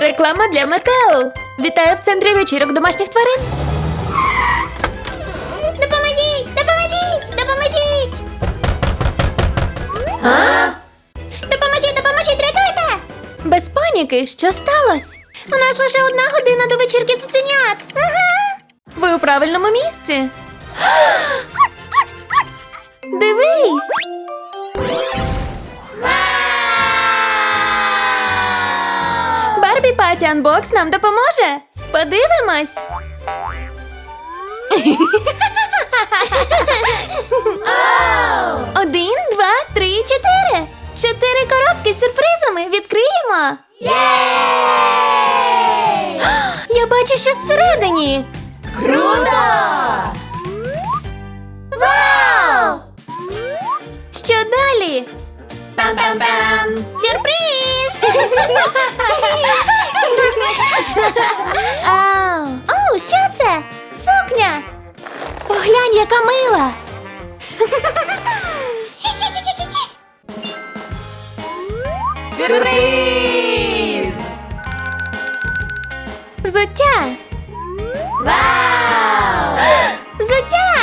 Реклама для Метео. Вітаю в центрі вечірок домашніх тварин. Допоможіть! Допоможіть! Допоможіть! Допоможіть, допоможіть, рятуйте! Без паніки, що сталося? У нас лише одна година до вечірки цуценят. Ага. Ви у правильному місці. Дивись. Паті Анбокс нам допоможе. Подивимось. Один, два, три, чотири. Чотири коробки з сюрпризами. Відкриємо. Я бачу щось всередині. Круто! Вау! Що далі? Пам-пам-пам! Сюрприз! Ау! Оу, що це? Сукня! Поглянь, яка мила. Сюрприз! Взуття. Вау! Взуття!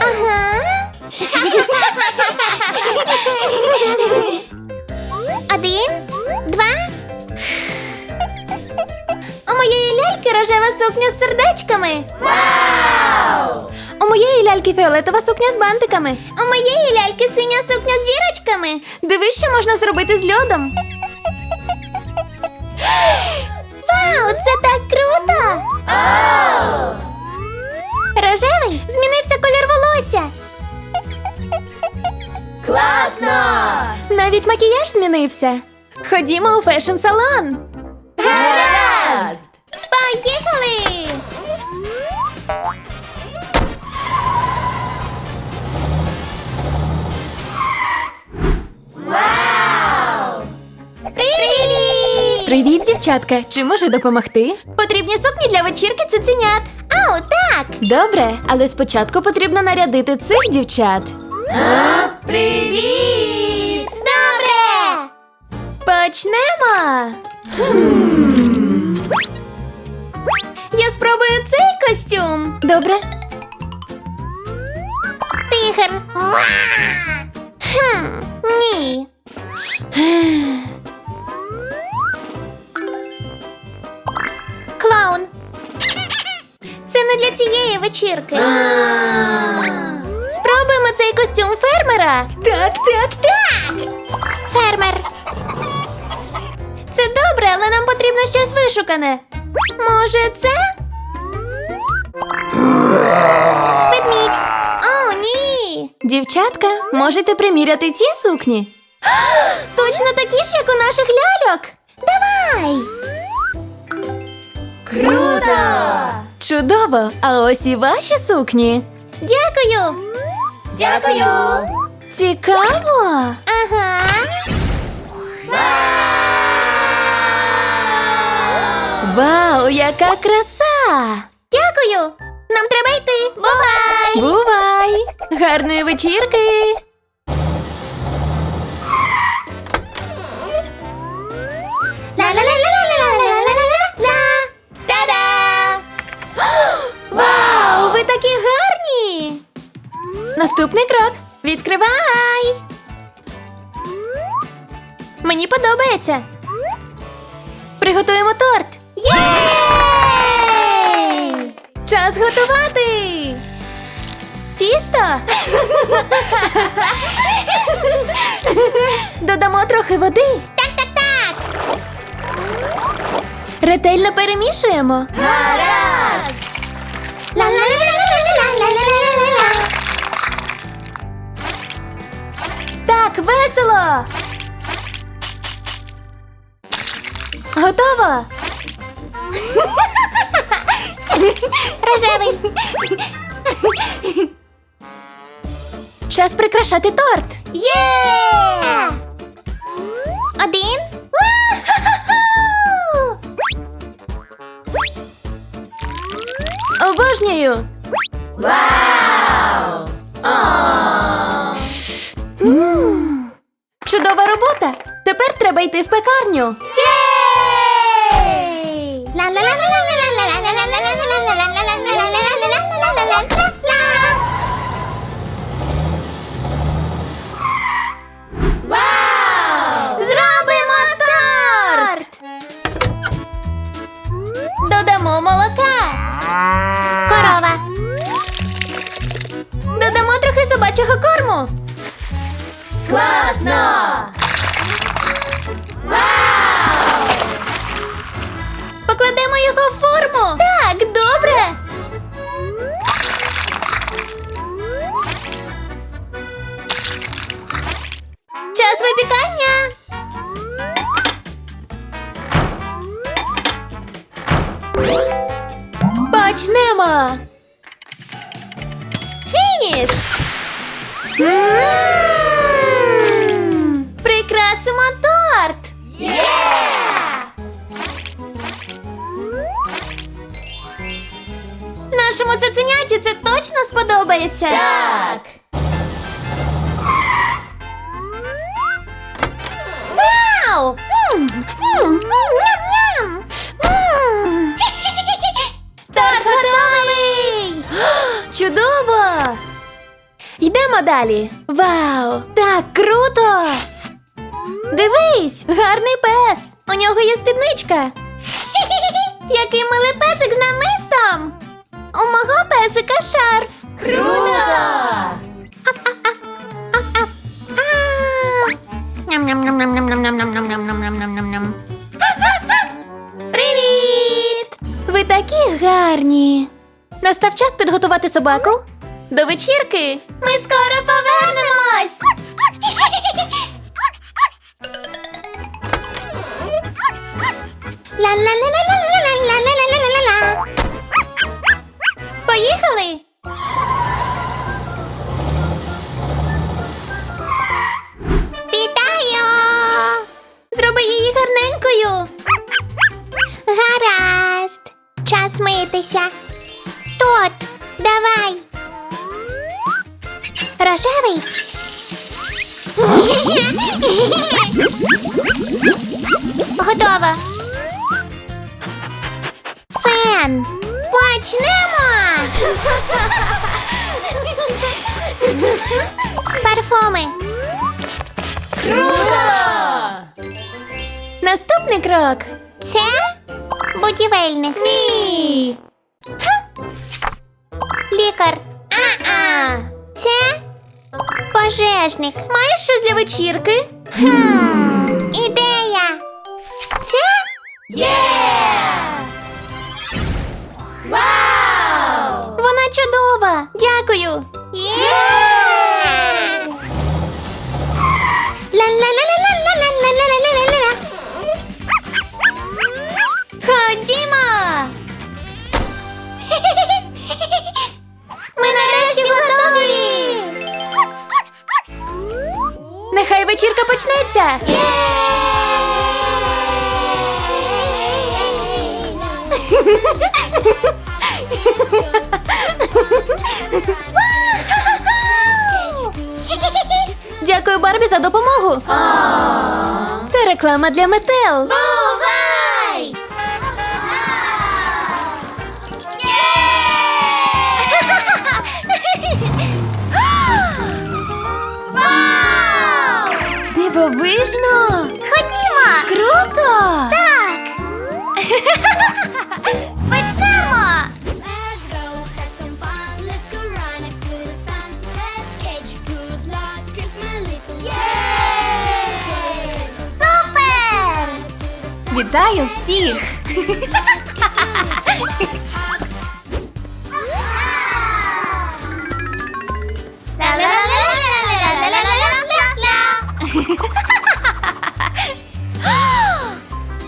Ага. ляльки рожева сукня з сердечками. Вау! У моєї ляльки фіолетова сукня з бантиками. У моєї ляльки синя сукня з зірочками. Дивись, що можна зробити з льодом. Вау, це так круто! Ау! Рожевий змінився колір волосся. Класно! Навіть макіяж змінився. Ходімо у фешн-салон. Поїхали! Вау! Привіт! Привіт, дівчатка. Чи можу допомогти? Потрібні сукні для вечірки цуценят. Ау, так! Добре, але спочатку потрібно нарядити цих дівчат. Привіт! Добре! Почнемо. Я спробую цей костюм. Добре. Тигр. Хм, ні. Клоун. Це не для цієї вечірки. Спробуємо цей костюм фермера. Так, так, так. Фермер. Це добре, але нам потрібно щось вишукане. Може, це? Ведмідь. О, ні. Дівчатка, можете приміряти ці сукні? Точно такі ж, як у наших ляльок. Давай. Круто! Чудово! А ось і ваші сукні. Дякую. Дякую. Цікаво. Ага. Вау, яка краса! Дякую. Нам треба йти. Бувай. Бувай! Гарної вечірки! Ла-ла-ла-ла-ла-ла-ла-ла-ла. Та-да! Вау, ви такі гарні! Наступний крок. Відкривай! Мені подобається. Приготуємо торт. Єй! Час готувати. Тісто. Додамо трохи води. Так, так, так. Ретельно перемішуємо. Гаразд. Рожевий. Час прикрашати торт. Є! Один. Обожнюю. Вау! Чудова робота. Тепер треба йти в пекарню. його в форму. Так, добре. Час випікання. Почнемо! Фініш! Цуценяті це точно сподобається! Так. Вау! М, м, м, Ням-ням! М. Торт готовий! Чудово! Йдемо далі. Вау! Так круто! Дивись, гарний пес! У нього є спідничка. Який милий песик з намистом. У мого песика шарф. Круто! Ням-ням-ням-ням-ням-ням-ням-ням-ням-ням-ням-ням-ням-ням-ням. Привіт! Ви такі гарні! Настав час підготувати собаку до вечірки. Ми скоро повернемось. Ла-ла-ла-ла-ла-ла-ла-ла-ла-ла-ла-ла-ла-ла. Поїхали! Вітаю! Зроби її гарненькою. Гаразд. Час митися. Тут, давай. Рожевий. Готово. Фен. Почнемо. Парфуми. Наступний крок. Це будівельник. Ні. Лікар. А-а. Це пожежник. Маєш щось для вечірки? Хм. Дякую. Ходімо. Ми нарешті готові. Нехай вечірка почнеться. Єй! Дякую, Барбі, за допомогу! Це реклама для метел. Бувай! Вау! Дивовижно! Ходімо! Круто! Вітаю всіх!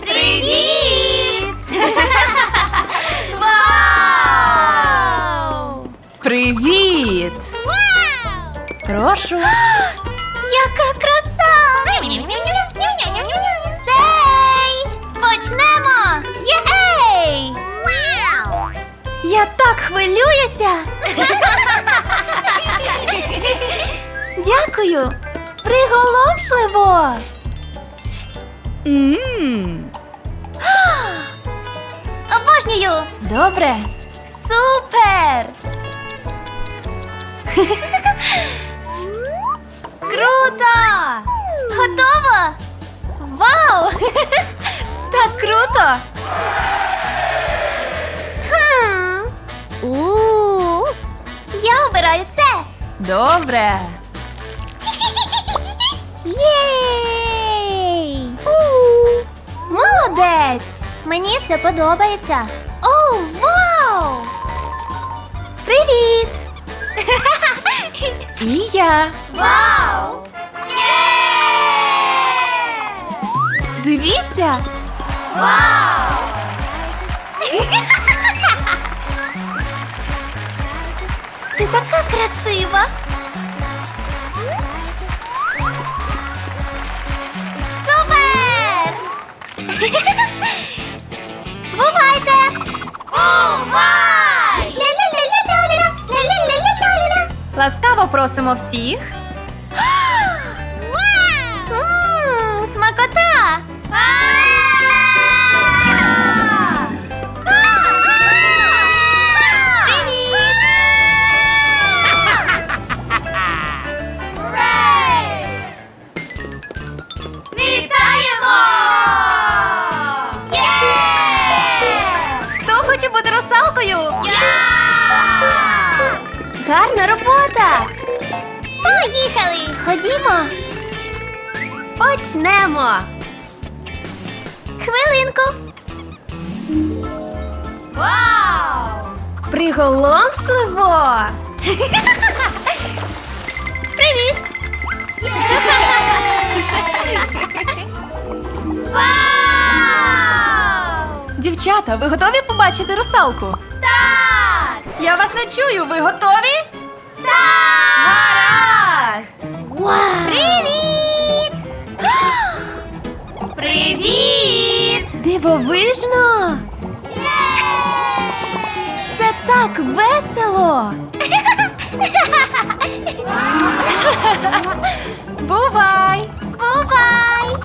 Привіт! Вау! Привіт! Прошу. Так хвилююся. Дякую. Приголомшливо. Обожнюю. Добре. Супер! Круто! Готово! Вау! Так круто! У. Я обираю це. Добре. Єй! У Молодець! Мені це подобається. О, вау! Привіт! І я. Вау! Дивіться! Вау! Така красива. Супер! Бувайте! Бувай! Ласкаво просимо всіх. Гарна робота! Поїхали! Ходімо! Почнемо! Хвилинку! Вау! Приголомшливо! Привіт! Вау! Дівчата, ви готові побачити русалку? Так! Я вас не чую, ви готові? Гаразд! Привіт! Привіт! Дивовижно! Це так весело! Бувай! Бувай!